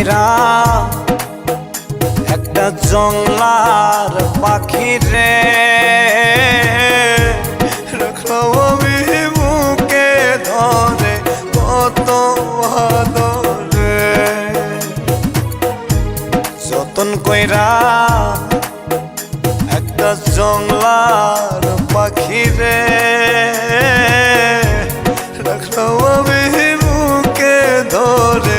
কইরা একটা জংলার পাখি রে। রাখলাম আমি বুকে ধরে, কত আদরে। যতন কইরা, একটা জংলার পাখি রে। রাখলাম আমি বুকে ধরে